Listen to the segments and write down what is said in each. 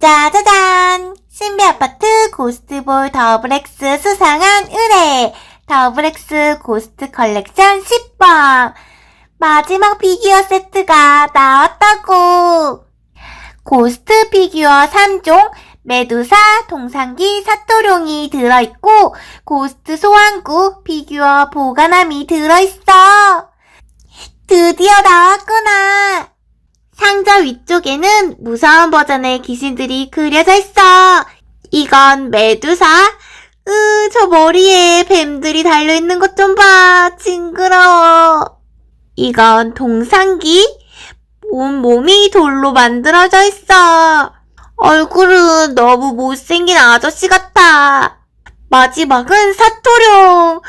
짜자잔! 신비 아파트 고스트볼 더블엑스 수상한 의뢰! 더블엑스 고스트 컬렉션 10번! 마지막 피규어 세트가 나왔다고! 고스트 피규어 3종, 메두사, 동상기, 사토룡이 들어있고, 고스트 소환구, 피규어 보관함이 들어있어! 드디어 나왔구나! 상자 위쪽에는 무서운 버전의 귀신들이 그려져 있어. 이건 메두사. 으, 저 머리에 뱀들이 달려있는 것 좀 봐. 징그러워. 이건 동상기. 온 몸이 돌로 만들어져 있어. 얼굴은 너무 못생긴 아저씨 같아. 마지막은 사토룡.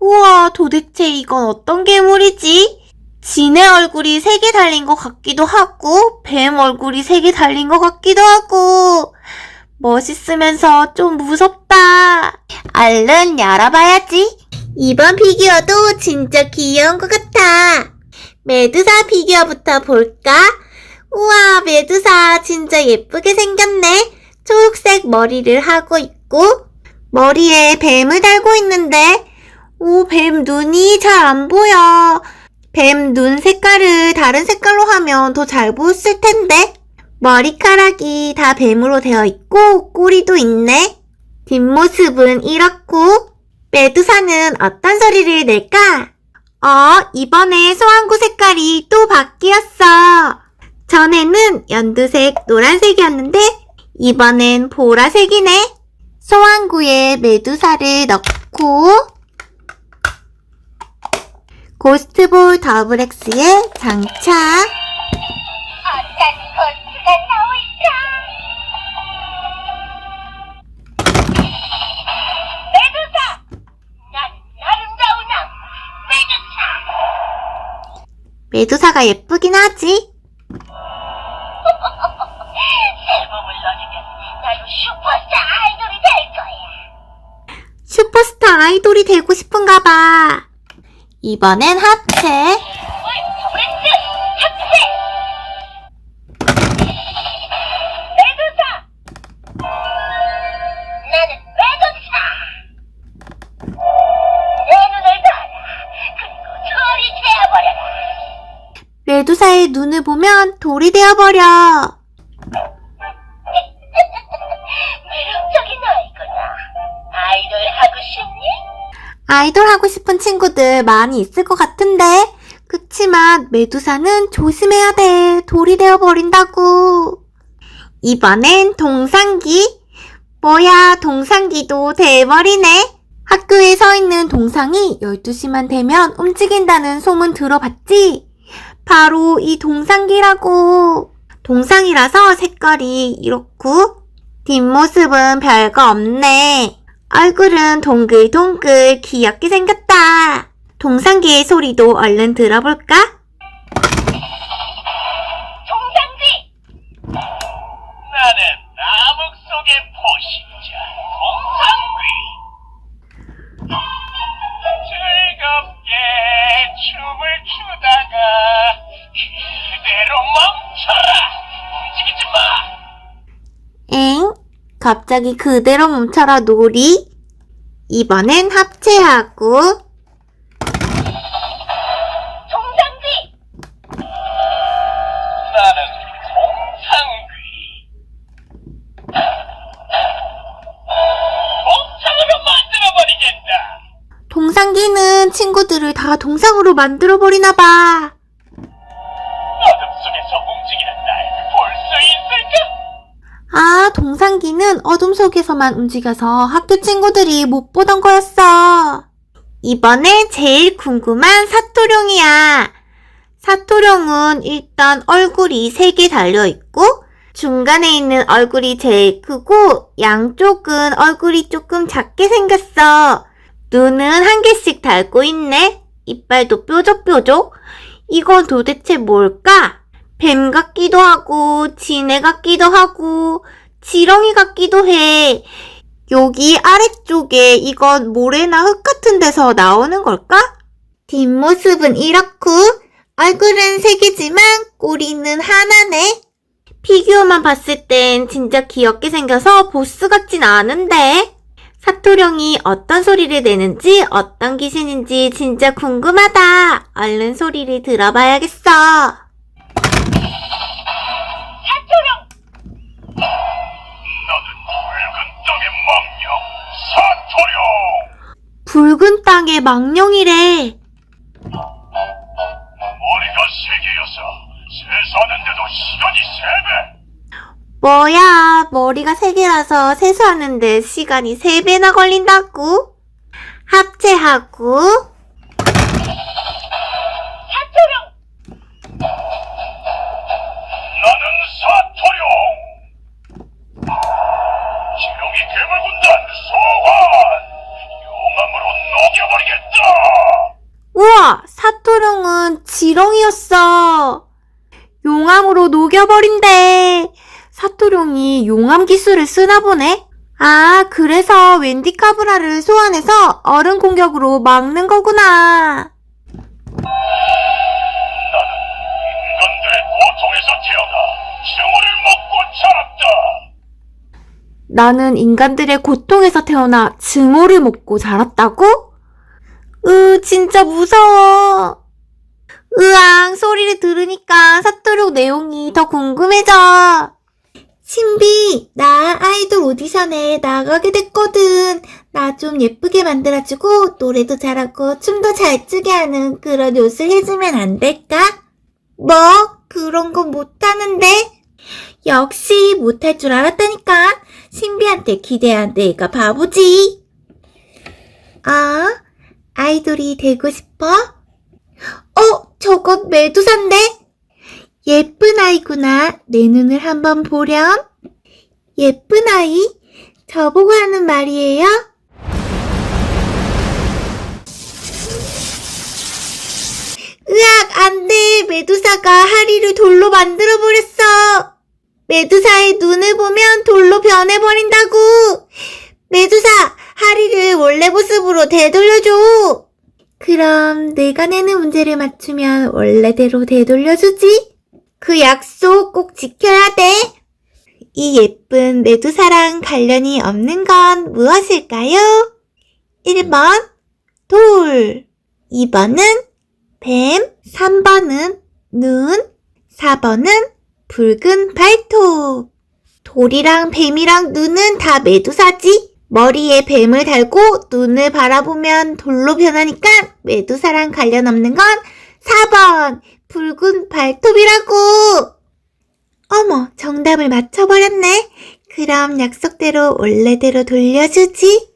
우와, 도대체 이건 어떤 괴물이지? 진의 얼굴이 세 개 달린 것 같기도 하고, 뱀 얼굴이 세 개 달린 것 같기도 하고, 멋있으면서 좀 무섭다. 얼른 열어봐야지. 이번 피규어도 진짜 귀여운 것 같아. 메두사 피규어부터 볼까? 우와, 메두사 진짜 예쁘게 생겼네. 초록색 머리를 하고 있고, 머리에 뱀을 달고 있는데, 오, 뱀 눈이 잘 안 보여. 뱀 눈 색깔을 다른 색깔로 하면 더 잘 보였을 텐데. 머리카락이 다 뱀으로 되어 있고 꼬리도 있네. 뒷모습은 이렇고 메두사는 어떤 소리를 낼까? 어, 이번에 소환구 색깔이 또 바뀌었어. 전에는 연두색, 노란색이었는데 이번엔 보라색이네. 소환구에 메두사를 넣고 고스트볼 더블엑스에 장착. 어떤 고스가 나올까? 메두사! 난 아름다운 남 메두사! 메두사가 예쁘긴 하지. 새 몸을 넣으면 나도 슈퍼스타 아이돌이 될 거야. 슈퍼스타 아이돌이 되고 싶은가 봐. 이번엔 되어버려라. 메두사의 눈을 보면 돌이 되어버려. 아이돌 하고 싶은 친구들 많이 있을 것 같은데. 그치만 메두사는 조심해야 돼. 돌이 되어버린다고. 이번엔 동상기. 뭐야, 동상기도 돼버리네. 학교에 서 있는 동상이 12시만 되면 움직인다는 소문 들어봤지? 바로 이 동상기라고. 동상이라서 색깔이 이렇고, 뒷모습은 별거 없네. 얼굴은 동글동글 귀엽게 생겼다. 동상기의 소리도 얼른 들어볼까? 동상지! 나는 암흑 속의 포식자 동상귀 즐겁게 춤을 추다가 그대로 멈춰라 움직이지 마 엥? 갑자기 그대로 멈춰라 놀이? 이번엔 합체하고, 동상지! 나는 동상귀 동상으로 만들어버리겠다 동상기는 친구들을 다 동상으로 만들어버리나 봐. 동상기는 어둠 속에서만 움직여서 학교 친구들이 못 보던 거였어. 이번에 제일 궁금한 사토룡이야. 사토룡은 일단 얼굴이 세개 달려있고, 중간에 있는 얼굴이 제일 크고, 양쪽은 얼굴이 조금 작게 생겼어. 눈은 한 개씩 달고 있네. 이빨도 뾰족뾰족. 이건 도대체 뭘까? 뱀 같기도 하고, 지네 같기도 하고, 지렁이 같기도 해. 여기 아래쪽에 이건 모래나 흙 같은 데서 나오는 걸까? 뒷모습은 이렇고, 얼굴은 세 개지만 꼬리는 하나네. 피규어만 봤을 땐 진짜 귀엽게 생겨서 보스 같진 않은데. 사토룡이 어떤 소리를 내는지 어떤 귀신인지 진짜 궁금하다. 얼른 소리를 들어봐야겠어. 사토룡. 붉은 땅의 망령이래. 머리가 세 개여서 세수하는데도 시간이 세 배. 뭐야, 머리가 세 개라서 세수하는데 시간이 세 배나 걸린다고? 합체하고, 지렁이였어. 용암으로 녹여버린대. 사토룡이 용암 기술을 쓰나 보네? 아, 그래서 웬디 카브라를 소환해서 얼음 공격으로 막는 거구나. 나는 인간들의 고통에서 태어나 증오를 먹고 자랐다. 나는 인간들의 고통에서 태어나 증오를 먹고 자랐다고? 으, 진짜 무서워. 으앙, 소리를 들으니까 사토룡 내용이 더 궁금해져. 신비, 나 아이돌 오디션에 나가게 됐거든. 나 좀 예쁘게 만들어주고, 노래도 잘하고, 춤도 잘 추게 하는 그런 옷을 해주면 안 될까? 뭐? 그런 건 못하는데? 역시 못할 줄 알았다니까. 신비한테 기대한 내가 바보지. 아, 아이돌이 되고 싶어? 어, 저건 메두사인데? 예쁜 아이구나. 내 눈을 한번 보렴. 예쁜 아이? 저보고 하는 말이에요? 으악, 안 돼. 메두사가 하리를 돌로 만들어버렸어. 메두사의 눈을 보면 돌로 변해버린다고. 메두사, 하리를 원래 모습으로 되돌려줘. 그럼 내가 내는 문제를 맞추면 원래대로 되돌려주지. 그 약속 꼭 지켜야 돼. 이 예쁜 메두사랑 관련이 없는 건 무엇일까요? 1번, 돌. 2번은 뱀. 3번은 눈. 4번은 붉은 발톱. 돌이랑 뱀이랑 눈은 다 메두사지. 머리에 뱀을 달고 눈을 바라보면 돌로 변하니까 메두사랑 관련 없는 건 4번 붉은 발톱이라고. 어머, 정답을 맞춰버렸네. 그럼 약속대로 원래대로 돌려주지.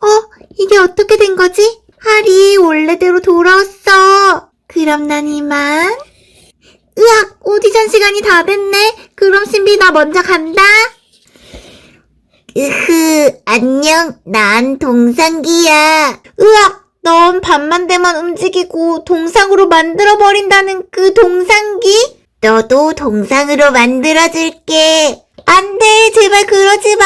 어, 이게 어떻게 된 거지? 하리 원래대로 돌아왔어. 그럼 난 이만. 으악, 오디션 시간이 다 됐네. 그럼 신비 나 먼저 간다. 으흐, 안녕. 난 동상기야. 으악, 넌 밤만 되면 움직이고 동상으로 만들어버린다는 그 동상기? 너도 동상으로 만들어줄게. 안 돼, 제발 그러지 마.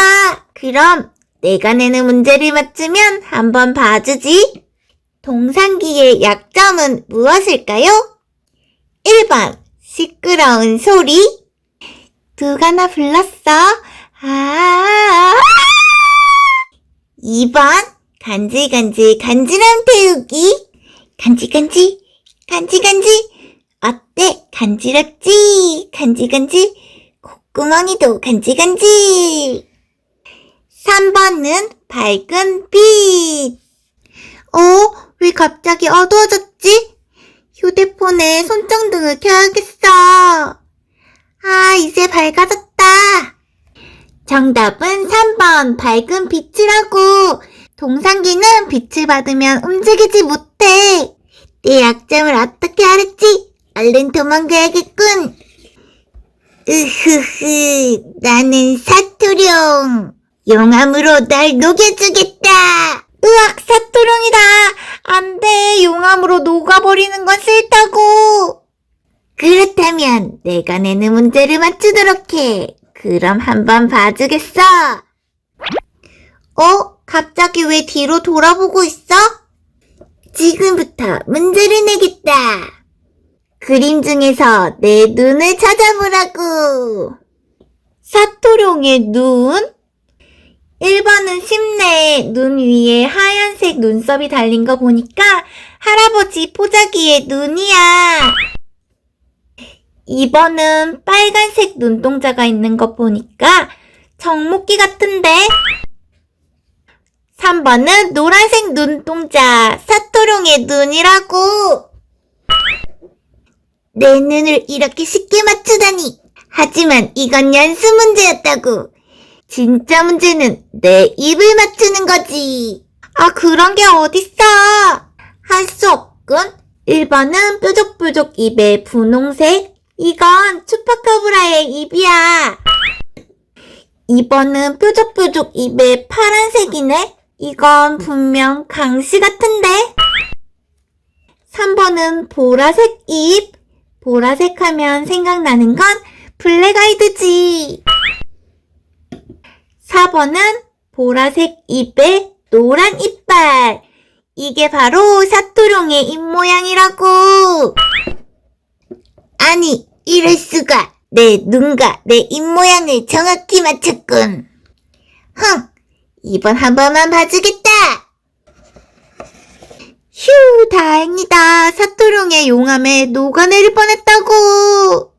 그럼 내가 내는 문제를 맞추면 한번 봐주지. 동상기의 약점은 무엇일까요? 1번, 시끄러운 소리. 누가 나 불렀어? 아. 2번, 간질간질 간지럼 태우기. 간질간질, 간질간질. 어때? 간지럽지? 간질간질. 콧구멍이도 간질간질. 3번은 밝은 빛. 어? 왜 갑자기 어두워졌지? 휴대폰에 손전등을 켜야겠어. 아, 이제 밝아졌다. 정답은 3번 밝은 빛이라고. 동상기는 빛을 받으면 움직이지 못해. 내 약점을 어떻게 알았지? 얼른 도망가야겠군. 으흐흐, 나는 사토룡. 용암으로 날 녹여주겠다. 으악, 사토룡이다. 안 돼, 용암으로 녹아버리는 건 싫다고. 그렇다면 내가 내는 문제를 맞추도록 해. 그럼 한번 봐주겠어. 어? 갑자기 왜 뒤로 돌아보고 있어? 지금부터 문제를 내겠다. 그림 중에서 내 눈을 찾아보라고. 사토룡의 눈? 1번은 쉽네. 눈 위에 하얀색 눈썹이 달린 거 보니까 할아버지 포자기의 눈이야. 2번은 빨간색 눈동자가 있는 거 보니까 정목기 같은데? 3번은 노란색 눈동자, 사토룡의 눈이라고! 내 눈을 이렇게 쉽게 맞추다니! 하지만 이건 연습 문제였다고! 진짜 문제는 내 입을 맞추는 거지! 아, 그런 게 어딨어! 할 수 없군. 1번은 뾰족뾰족 입의 분홍색. 이건 추파카브라의 입이야. 2번은 뾰족뾰족 입의 파란색이네. 이건 분명 강시 같은데. 3번은 보라색 입. 보라색 하면 생각나는 건 블랙 아이드지. 4번은 보라색 입에 노란 이빨. 이게 바로 사토룡의 입 모양이라고. 아니, 이럴 수가. 내 눈과 내 입 모양을 정확히 맞췄군. 흥, 이번 한 번만 봐주겠다. 휴, 다행이다. 사토룡의 용암에 녹아내릴 뻔했다고.